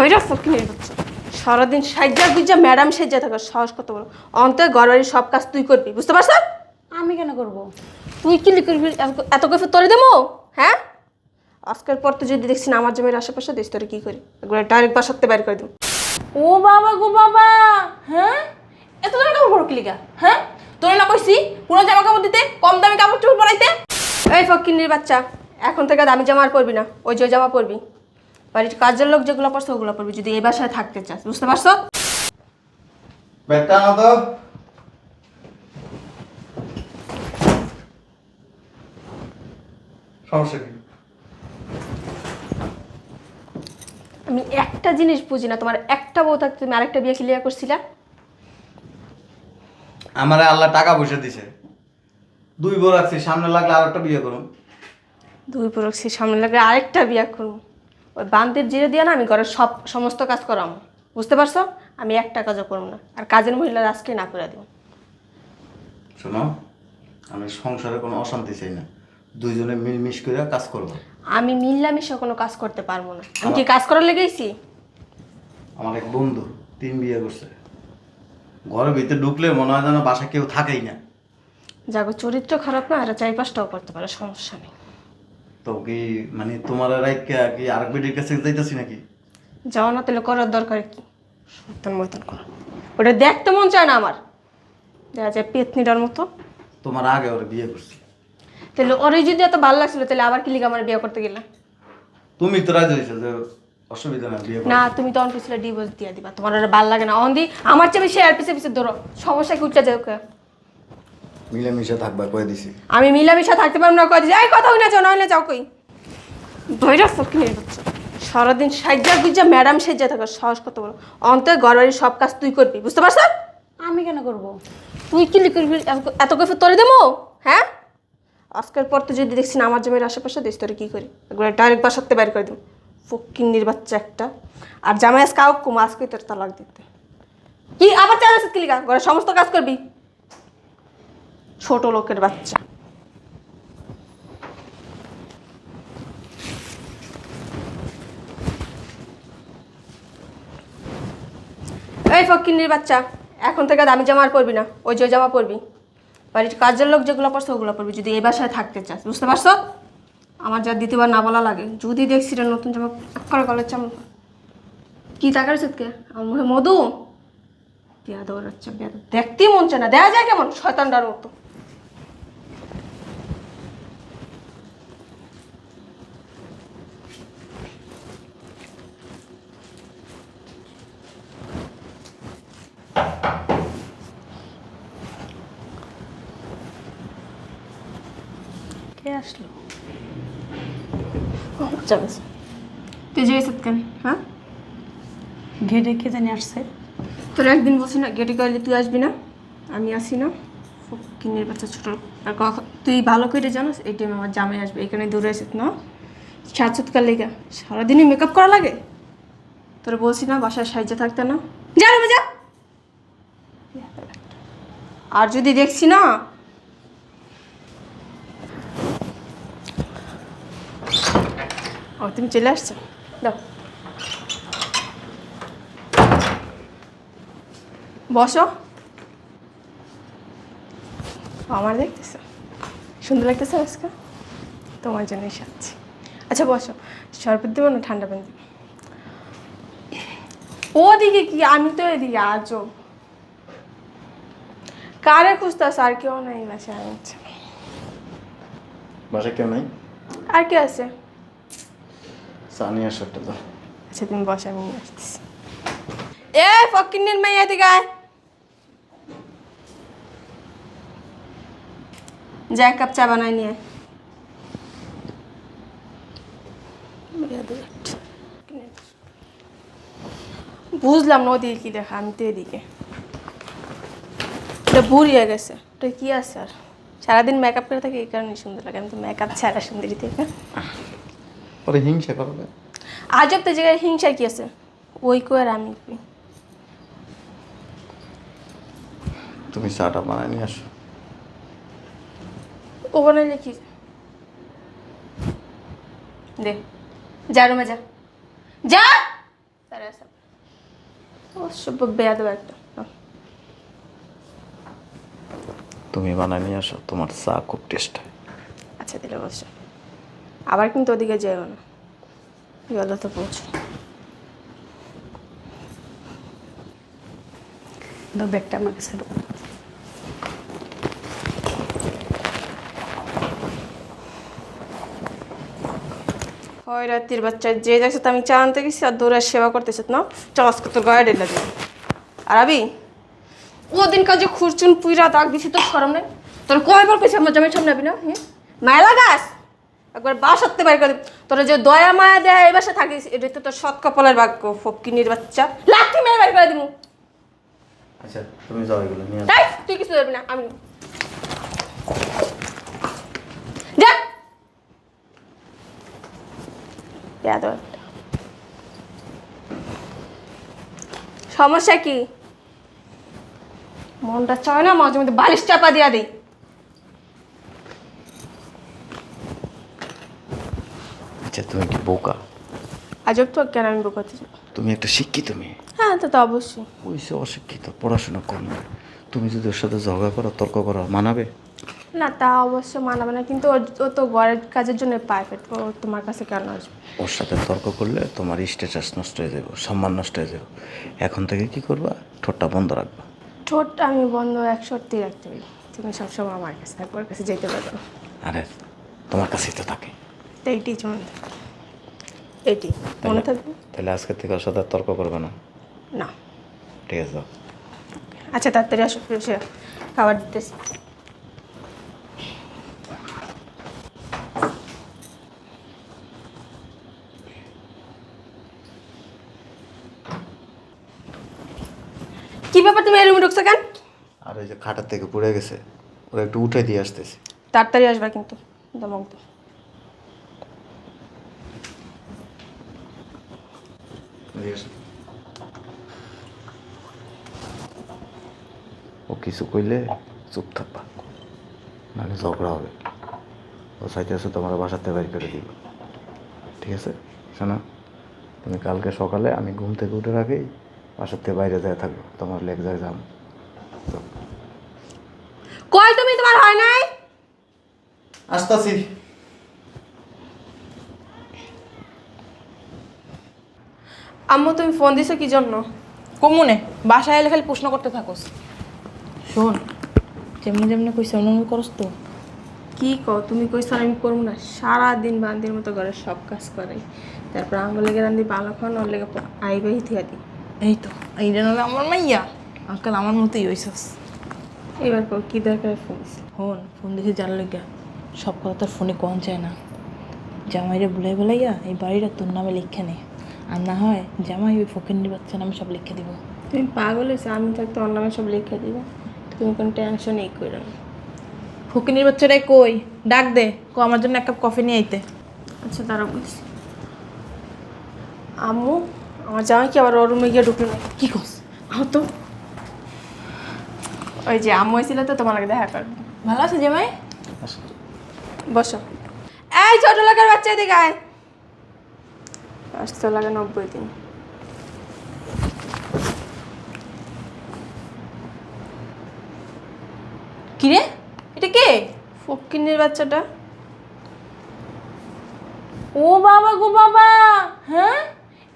ধৈর্য ফকিনের বাচ্চা সারাদিন সাজ্জা গুজ্জা ম্যাডাম সেজ্জা থাকো সাহস কত বড়। অন্তে ঘরবাড়ির সব কাজ তুই করবি বুঝতে পারছ? আমি কেন করব? তুই কি করবি? এত- কফে তোরে দেবো? হ্যাঁ? আজকের পর তো যদি দেখছি না আমার জমির আশেপাশে দিস তোরে কি করি। একবার ডাইরেক্ট বাসাতে বাইর করে দিবো। ও বাবা গো বাবা! হ্যাঁ? এত দামি কাপড় পরো কিলিকা হ্যাঁ? তোরা না কইছি পুরো জামা কাপড় দিতে কম দামি কাপড় চোপড় পরাইতে? এই ফকিনির বাচ্চা এখন থেকে দামি জামা আর পরবি না ওই যে জামা পরবি। বাড়ির কাজের লোক যেগুলো পড়ছে ওগুলো পরবি যদি এই বাসায় থাকতে চাস। বুঝতে পারছ? সমস্যা কি? আমি একটা জিনিস বুঝি না তোমার একটা বউ থাকতে তুমি আরেকটা বিয়ে ক্লিয়ার করছিলা? আমারে আল্লাহ টাকা পয়সা দিছে। দুই বউ রাখছি সামনে লাগলে আর একটা বিয়ে করুন। দুই পরক্ষী সামনে লাগলে আরেকটা বিয়ে করব ওই বান্তির জিরে দিয়ে না আমি ঘরের সব সমস্ত কাজ করাম। বুঝতে পারছ? আমি একটা কাজও করব না। আর কাজের মহিলার আজকে না করে দিব শোনো আমি সংসারে কোনো অশান্তি চাই না। দুইজনে মিলমিশ করে কাজ করব। আমি মিল্লামিশা কোনো কাজ করতে পারব না। আমি কি কাজ করার লেগেছি আমার এক বন্ধু তিন বিয়ে করছে। ঘরের ভিতরে ঢুকলে মনে হয় যেন বাসা কেউ থাকেই না। যাগো চরিত্র খারাপ না আর চাই পাঁচটাও করতে পারে সমস্যা নেই। তো কি মানে তোমার রাইকা কি বেটির কাছে যাইতেছি নাকি? যাওয়া না তাহলে করার দরকার কি? সন্তান মতন করো। ওটা দেখতে মন চায় না আমার। দেখা যায় পেতনিটার মতো। তোমার আগে ওরা বিয়ে করছি। তাহলে ওরে যদি এত ভালো লাগছিল তাহলে আবার কি লিগে আমার বিয়ে করতে গেলে? তুমি তো রাজি হয়েছো যে অসুবিধা না বিয়ে না তুমি তখন পিছলে ডিভোর্স দিয়ে দিবা। তোমার আর ভালো লাগে না। অন দি আমার চেয়ে বেশি আর পিছে পিছে ধরো। সমস্যা কি উঠতে যায় ওকে মিলেমিশে থাকবা কয়ে দিছি। আমি মিলামিশা থাকতে পারব না কয়ে এই কথা হই না যাও নাহলে যাও কই? ধৈর্য ফকিনের বাচ্চা সারাদিন সাজ্জা গুজ্জা ম্যাডাম সেজ্জা থাকো সাহস কত বড়। অন্তে ঘরবাড়ির সব কাজ তুই করবি বুঝতে পারছ? আমি কেন করব? তুই কি করবি? এত- কফে তোরে দেবো? হ্যাঁ? আজকের পর তো যদি দেখছি না আমার জমির আশেপাশে দিস তোরে কি করি? একবার ডাইরেক্ট বাসাতে বাইর করে দিবো। ফকিন্নির বাচ্চা একটা। আর জামাই আজকে আউক কুম আজকে তোর তালাক দিতে। কি আবার চাল আছে কিলিকা ঘরে সমস্ত কাজ করবি? ছোট লোকের বাচ্চা। এই ফকিন্নির বাচ্চা, এখন থেকে দামি জামা আর পরবি না, ওই যে জামা পরবি। বাড়ির কাজের লোক যেগুলো পড়ছে ওগুলো পরবি, যদি এই বাসায় থাকতে চাস, বুঝতে পারছ? আমার যা দ্বিতীয়বার না বলা লাগে, যদি দেখছি রে নতুন জামা করে গলের চাম কি টাকার কে আমার মুখে মধু? বিয়া দেওয়ার আচ্ছা দেখতেই মন চায় না দেখা যায় কেমন? শয়তানটার মতো। আসলো। তুই কেন? হ্যাঁ? ঘেটে কে জানি আসছে। তোর একদিন বলছি না গেটে তুই আসবি না? আমি আসি না। কিনের বাচ্চা ছোট। আর কখন তুই ভালো করে জানোস এই টাইমে আমার জামাই আসবে এখানে দূরে না? লেগে। সারাদিনই মেকআপ করা লাগে? তোর বলছি না বাসায় সাহায্য থাকতে না। যা যা। আর যদি দেখছি না ও তুমি চলে আসছো? দাও। বসো। আমার দেখতেছো সুন্দর লাগতেছে আজকে? তোমার জন্যই সাজছি। আচ্ছা বসো। শরবত দেবো না ঠান্ডা পানি ওদিকে কি? আমি তো এদিকে আজও। কারে খুঁজতেছ? আর কেউ নাই বাসায় আমি হচ্ছে। বাসা কেউ নাই? আর কে আছে? তো আচ্ছা তুমি আমি আসতেছি। এ মেয়ে এদিকে আয়। যা, এক কাপ চা বানাই নিয়ে বুঝলাম না, ওদিকে কি দেখা, আমি তো এদিকে। এটা বুড়িয়ে গেছে, ওটা কি আছে আর? সারাদিন মেকআপ করে থাকে, এই কারণে সুন্দর লাগে, আমি তো মেকআপ ছাড়া সুন্দরী থেকে পরে হিংসা করবে। আজব তো জায়গায় হিংসা কি আছে? ওই কই আর আমি কই? তুমি চাটা বানায় নিয়ে আসো। ও বানাইলে কি? দে যা রুমে যা। যা! অসভ্য বেয়াদব একটা। তুমি বানায় নিয়ে আসো তোমার চা খুব টেস্ট হয়। আচ্ছা দিলে বসো আবার কিন্তু ওদিকে যেও না। গেলে তো পৌঁছো। ব্যাগটা আমার কাছে। হয় রাত্রির বাচ্চা যে তো আমি চা আনতে গেছি আর দৌড়ার সেবা করতেছে না? চাষ তোর গায়ে ডেলা দিবে আর আবি ওদিন কাজে খুরচুন পুইরা দাগ দিছি তোর সরম নেই? তোর কয়বার পেয়েছে আমার জমির সামনে আবি না? হ্যাঁ মায়া লাগাস একবার বাসাতে বাইর করে তোরা যে দয়া মায়া দেয় এই বাসা থাকিস এটা তো তোর সৎ কপালের ভাগ্য ফকিনির বাচ্চা। লাঠি মেরে বাইর করে দিবো। আচ্ছা তুমি যাও এগুলো নিয়ে তাই তুই কিছু দেবি না আমি যা। সমস্যা কি? মনটা চায় না মাঝে মধ্যে বালিশ চাপা দিয়া দিই। আচ্ছা তুমি কি বোকা? আজব তো কেন আমি যাব তুমি একটা শিক্ষিত মেয়ে। হ্যাঁ তো তো অবশ্যই। ওই সে অশিক্ষিত পড়াশোনা কম তুমি যদি ওর সাথে ঝগড়া করো তর্ক করো মানাবে? না তা অবশ্য মানাবে না কিন্তু ও- তো ঘরের কাজের জন্য পারফেক্ট ও তোমার কাছে কেন আসবে? ওর সাথে তর্ক করলে তোমার স্ট্যাটাস নষ্ট হয়ে যাবে সম্মান নষ্ট হয়ে যাবে। এখন থেকে কি করবা? ঠোঁটটা বন্ধ রাখবা। ঠোঁট আমি বন্ধ এক সত্যি রাখতে পারি। তুমি সবসময় আমার কাছে থাকব ওর কাছে যেতে পারবে আরে তোমার কাছেই তো থাকে। তো এইটি মনে থাকবে এইটি মনে থাকবে? তাহলে আজকে থেকে ওর সাথে তর্ক করবে না? না। ঠিক আছে যাও। আচ্ছা তাড়াতাড়ি আসো খাবার দিতেছি। কি ব্যাপার তুমি এই রুমে ঢুকছো কেন? আর ওই যে খাটার থেকে পড়ে গেছে ওরা একটু উঠে দিয়ে আসতেছি। তাড়াতাড়ি আসবা কিন্তু দমক ও কিছু কইলে চুপ থাকবা। নাহলে ঝগড়া হবে। ও চাইতে আছে তোমার বাসাতে বের করে দিব। ঠিক আছে? শোনো তুমি কালকে সকালে আমি ঘুম থেকে উঠে রাখি বাসার থেকে বাইরে যায় থাকব। তোমার লেগ যায় যাম। কই তুমি তোমার হয় নাই? আসতাছি। আম্মু তুমি ফোন দিছো কি জন্য? কমুনে বাসায় এলে খালি প্রশ্ন করতে থাকোস। শোন। যেমনি যেমনি কইছে অন্য করস তো। কি ক তুমি কইছো আমি করব না। সারাদিন বান্দির মতো ঘরের সব কাজ করে তারপর আঙ্গুল লেগে রান্ধি ভালো খান ওর লেগে আইবে হিথিয়া দি এই তো এই জন্য আমার মাইয়া। আঙ্কাল আমার মতোই হইছস। এবার কও কি দরকার ফোন ফোন ফোন দিছি জানার লেগে। সব কথা তোর ফোনে কন যায় না। জামাইরে বুলাই বুলাইয়া এই বাড়িটা তোর নামে লিখে নে। আর না হয় জামাই ওই ফকিন্দির বাচ্চা নামে সব লিখে দিব। তুমি পাগল হয়েছো আমি থাকতে ওর নামে সব লিখে দিব। তুমি কোনো টেনশন এই করো না। ফকিন্দির বাচ্চাটাই কই? ডাক দে কো আমার জন্য এক কাপ কফি নিয়ে আইতে। আচ্ছা তারা বলছি। আম্মু আমার জামাই কি আবার ওর রুমে গিয়ে ঢুকলো না কি কস? আহ তো। ওই যে আম্মু হয়েছিল তো তোমার লাগে দেখা করব। ভালো আছে জামাই? বসো। এই ছোট লোকের বাচ্চা এদিকে আয়। আসতে লাগে নব্বই দিন। কি রে এটা কে? ফকিন্নির বাচ্চাটা। ও বাবা গো বাবা! হ্যাঁ?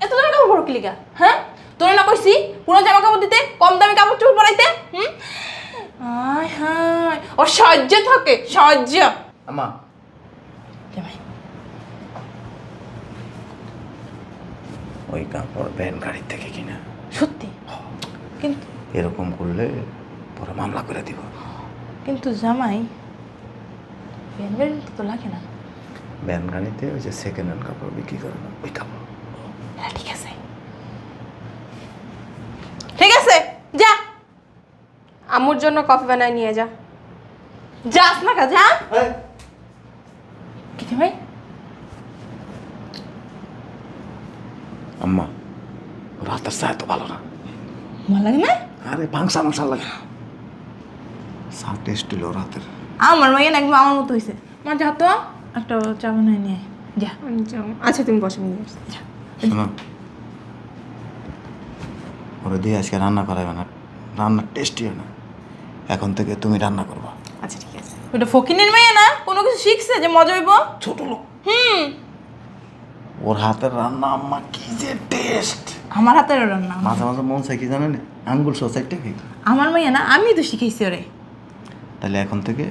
এত দামি কাপড় পরো কিলিকা হ্যাঁ? তোরা না কইছি পুরো জামা কাপড় দিতে কম দামি কাপড় চোপড় পরাইতে হুম? আয় হায় ও সহ্য থাকে সহ্য। আমা ওই কাপড় ভ্যান গাড়ির থেকে কিনা। সত্যি? কিন্তু এরকম করলে পরে মামলা করে দিব। কিন্তু জামাই ব্যানগাড়ি তো লাগে না। ভ্যান গাড়িতে ওই যে সেকেন্ড হ্যান্ড কাপড় বিক্রি করে না ওই কাপড় হ্যাঁ ঠিক আছে। ঠিক আছে যা। আম্মুর জন্য কফি বানাই নিয়ে যা। যাস না কা যা। কি জামাই আম্মা ওর হাতের চা এত ভালো না। ভালো লাগে না? আরে ভাংসা মাংসা লাগে। চা টেস্ট হলো ওর হাতের আমার মাইয়া না একদম আমার মতো হয়েছে মা যা তো একটা চা বানাই নিয়ে যা। আচ্ছা তুমি বসে নিয়ে। শোনো। ওরা দিয়ে আজকে রান্না করাবে না। রান্নার টেস্টিও না। এখন থেকে তুমি রান্না করবা। আচ্ছা ঠিক আছে। ওটা ফকিনের মেয়ে না? কোনো কিছু শিখছে যে মজা হইব? ছোট লোক। হুম। ওর হাতের রান্না আম্মা কি যে টেস্ট আমার হাতের রান্না মাঝে মাঝে মন চাই কি জানেন? আঙ্গুল সোসাইটি খাই আমার মেয়ে না আমি তো শিখাইছি ওরে। তাহলে এখন থেকে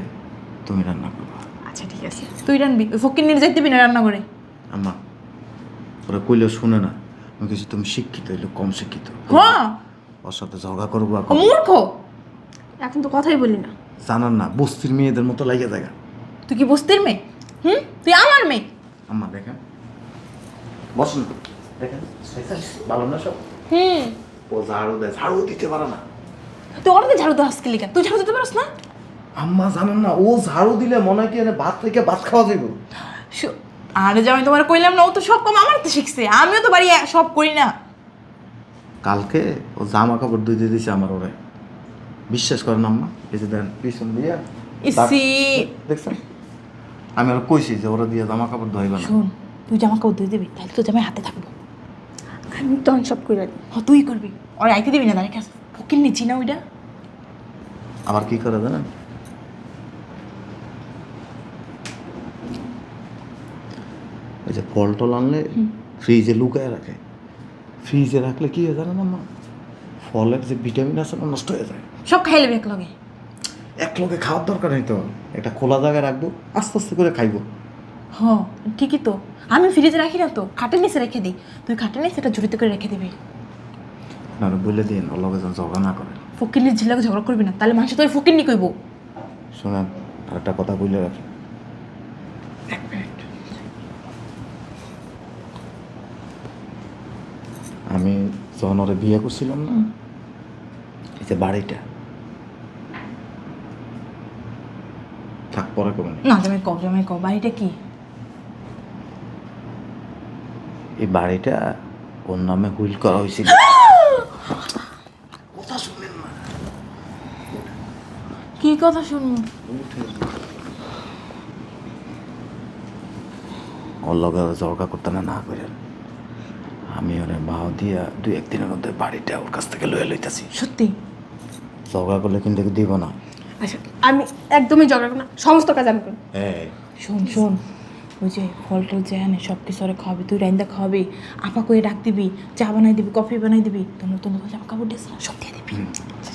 তুমি রান্না করবা। আচ্ছা ঠিক আছে। তুই রানবি ওই ফকির যাইতে দিবি না রান্না করে। আম্মা ওরা কইলেও শুনে না। আমি কিছু তুমি শিক্ষিত হইলে কম শিক্ষিত। হ্যাঁ ওর সাথে ঝগড়া করব ও মূর্খ। এখন তো কথাই বলি না। জানান না বস্তির মেয়েদের মতো লাগে জায়গা। তুই কি বস্তির মেয়ে? হুম? তুই আমার মেয়ে? আম্মা দেখেন। বসুন। দেখেন ভালো না সব? হুম। ও ঝাড়ু দেয় ঝাড়ু দিতে পারে না। তুই ওরা ঝাড়ু তো তুই ঝাড়ু দিতে পারস না? আম্মা জানেন না ও ঝাড়ু দিলে মনে হয় কি এনে ভাত থেকে ভাত খাওয়া যাইব। আরে আমি তোমার কইলাম না ও তো সব কম আমার তো শিখছে। আমিও তো বাড়ি সব করি না। কালকে ও জামা কাপড় ধুইতে দিছে আমার ওরে। বিশ্বাস করেন আম্মা এই যে দেন পিছন দিয়ে ইসি। দেখছেন? আমি ওরা কইছি যে ওরা দিয়ে জামা কাপড় ধোইবে না। শোন তুই জামা কাপড় দিয়ে দিবি তাহলে তো জামাই হাতে থাকব। আমি তখন সব করে হ তুই করবি। ওর আইতে দিবি না দাঁড়িয়ে কাছে ফকির নিচ্ছি না ওইটা। আবার কি করে জানেন ওই যে ফল টল আনলে ফ্রিজে লুকায় রাখে। ফ্রিজে রাখলে কি হয় জানেন আম্মা ফলের যে ভিটামিন আছে না নষ্ট হয়ে যায়। সব খাই লেবে এক লগে এক লোকে খাওয়ার দরকার নেই তো। একটা খোলা জায়গায় রাখব আস্তে আস্তে করে খাইবো। হ ঠিকই তো। আমি ফ্রিজে রাখি না তো খাটের নিচে রেখে দিই। তুই খাটের নিচে এটা জড়িত করে রেখে দিবি। না বলে দিন ওর লগে যেন ঝগড়া না করে। ফকির নিয়ে ঝিলাকে ঝগড়া করবি না তাহলে মানুষ তোর ফকির নি কইব। শোনেন আর একটা কথা বলে রাখি। আমি যখন ওরে বিয়ে করছিলাম না এই যে বাড়িটা থাক পরে কমে না তুমি কব জামাই কব বাড়িটা কি? এই বাড়িটা ওর নামে হুইল করা হয়েছিল? কথা শুনেন না। কি কথা শুনব? ওর লগে ঝগড়া করতে না না করেন আমি ওরে ভাও দিয়া দুই একদিনের মধ্যে বাড়িটা ওর কাছ থেকে লয়ে লইতাছি। সত্যি? ঝগড়া করলে কিন্তু দিব না। আচ্ছা আমি একদমই ঝগড়া না সমস্ত কাজ আমি করি হ্যাঁ। শোন শোন। ওই যে ফল টল যে আনে সব কিছু ওরা খাওয়াবি। তুই রাইন্দা খাওয়াবি আপা করে ডাক দিবি চা বানাই দিবি কফি বানাই দিবি তোর নতুন নতুন জামা কাপড় না সব দিয়ে দিবি। আচ্ছা,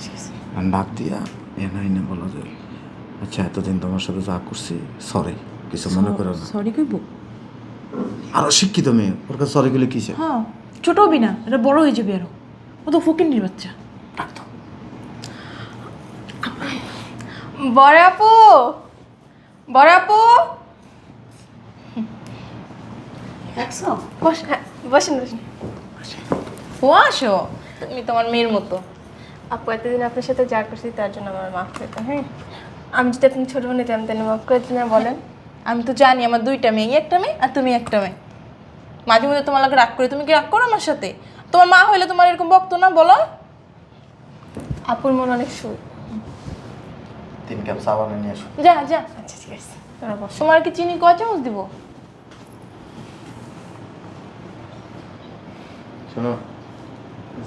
আর ডাক দিয়া এনে এনে বলো যে আচ্ছা এতদিন তোমার সাথে যা করছি সরি কিছু মনে করো না। সরি কইব? আরও শিক্ষিত মেয়ে ওর কাছে সরি গুলো কিসে হ্যাঁ ছোট হবি না এটা বড় হয়ে যাবি আরও। ও তো ফকির বাচ্চা। বড় আপু বড় আপু। দেখছ বস হ্যাঁ বসেন বসেন। ও আসো তুমি তোমার মেয়ের মতো। আপু এতদিন আপনার সাথে যা করছি তার জন্য আমার মাফ করতে হ্যাঁ? আমি যদি আপনি ছোটো বোনে জানতেন মাফ করে দিন বলেন। আমি তো জানি আমার দুইটা মেয়ে একটা মেয়ে আর তুমি একটা মেয়ে। মাঝে মধ্যে তোমার লাগে রাগ করে তুমি কি রাগ করো আমার সাথে? তোমার মা হইলে তোমার এরকম বকতো না বলো। আপুর মন অনেক সুর তিন কাপ সাবানে নিয়ে আসো। যা যা। আচ্ছা ঠিক আছে। তোমার কি চিনি কয় চামচ দিব? শোনো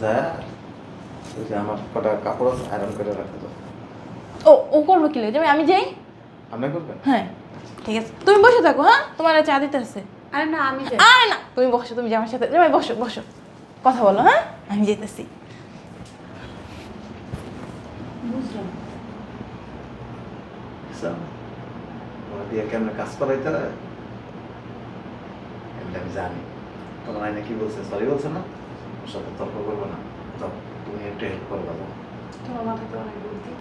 যা ওই যে আমার কটা কাপড় আয়রন করে রাখো তো। ও ও করব কি লাগে আমি যাই? আপনি করবেন হ্যাঁ। ঠিক আছে। তুমি বসে থাকো হ্যাঁ? তোমার চা দিতে আছে আরে না আমি যাই। আরে না তুমি বসো তুমি জামার সাথে। জামাই বসো বসো। কথা বলো হ্যাঁ? আমি যেতেছি বুঝলাম। ওরা দিয়ে কেমন কাজ করাইতে আমি জানি। তোমার আইনে কি বলছে? সরি বলছে না? ওর সাথে তর্ক করব না। যাও, তুমি একটু হেল্প করবে, যাও। তোমার মাথাতে তো অনেক বুদ্ধি।